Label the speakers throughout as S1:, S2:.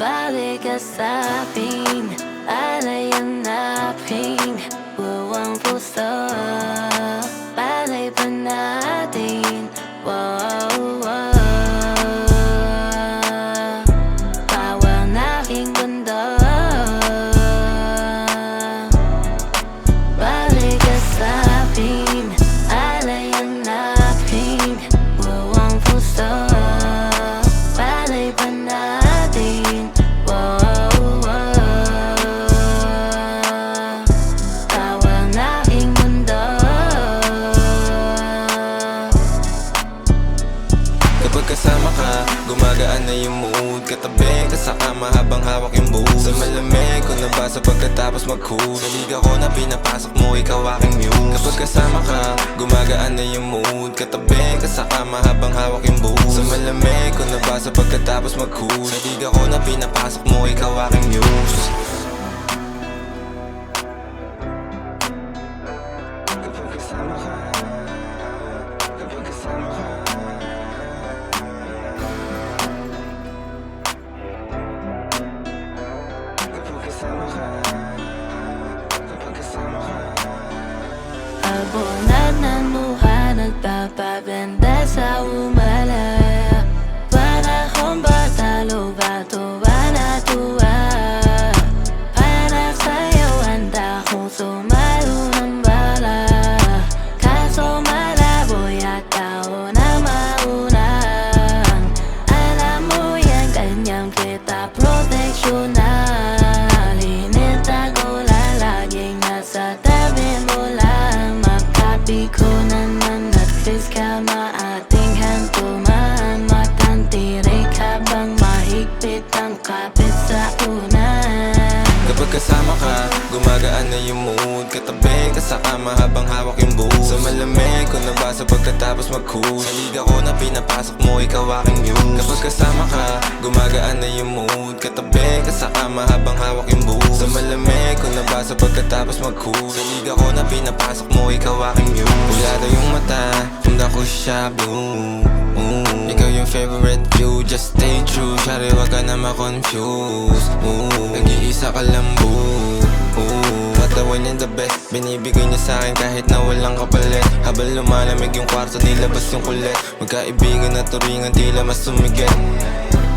S1: Balik ka sa akin Alay ang naping Buwang puso
S2: Kapag kasama ka, gumagaan na yung mood. Katabi ka sa kama habang hawak yung booze Sa malamig ko nabasa pagkatapos mag-cool. Sa liga ko na pinapasok mo, ikaw aking muse. Kapag kasama ka, gumagaan na yung mood. Katabi ka sa kama habang hawak yung booze Sa malamig ko nabasa pagkatapos mag-cool. Sa liga ko na pinapasok mo, ikaw aking muse. Kapag kasama ka,
S1: Abonat ng luha Nagpapaganda sa umalaya Para kong bata Lobato ba natuwa Para sa'yo Handa kong sumalo
S2: gumagaan na yung mood. Katabi ka sa kama habang hawak yung booze Sa malamig ko nabasa pagkatapos mag-cool Sa liga ko na pinapasok mo, ikaw aking muse. Kapag kasama ka, gumagaan na yung mood. Katabi ka sa kama habang hawak yung booze Sa malamig ko nabasa pagkatapos mag-cool Sa liga ko na pinapasok mo, ikaw aking muse. Pulado yung mata, tunda ko siya blue. Ooh. Ikaw yung favorite view, just stay true. Shari wag ka na ma-confuse. Ooh. Nag-iisa ka lang boo Ooh. Katawan niya the best. Binibigay niya sa akin kahit na walang kapalit. Habang lumalamig yung kwarto nilabas yung kulit. Magkaibigan na turingan tila mas sumigit.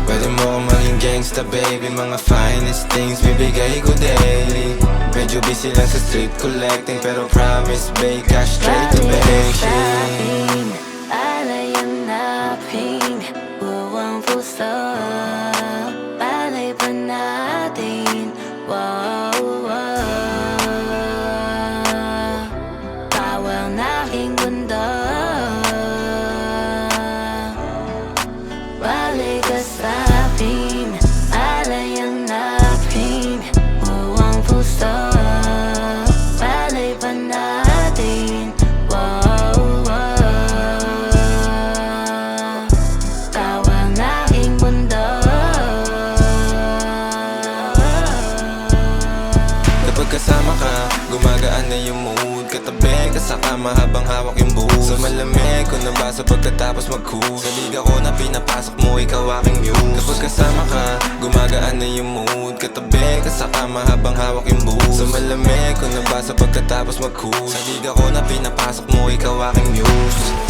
S2: Pwede mo akong maging gangsta baby. Mga finest things bibigay ko daily. Medyo busy lang sa street collecting Pero promise babe cash straight to bank
S1: sa
S2: kama habang hawak yung booze Sa malamig ko nabasa pagkatapos mag-cool. Sa liga ko na pinapasok mo, ikaw aking muse. Kapag kasama ka, gumagaan na yung mood. Katabi ka sa kama habang hawak yung booze Sa malamig ko nabasa pagkatapos mag-cool. Sa liga ko na pinapasok mo, ikaw aking muse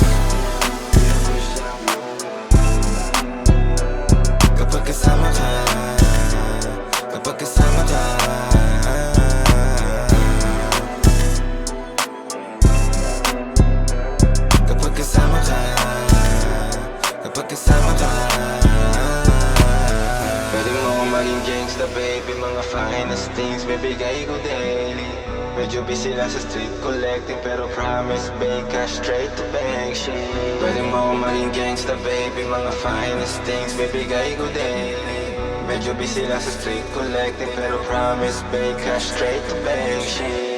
S2: gangsta baby Mga finest things bibigay ko daily. Medyo busy lang sa street collecting Pero promise babe cash straight to bank shit Pwede mo maging gangsta baby Mga finest things bibigay ko daily. Medyo busy lang sa street collecting Pero promise babe cash straight to bank shit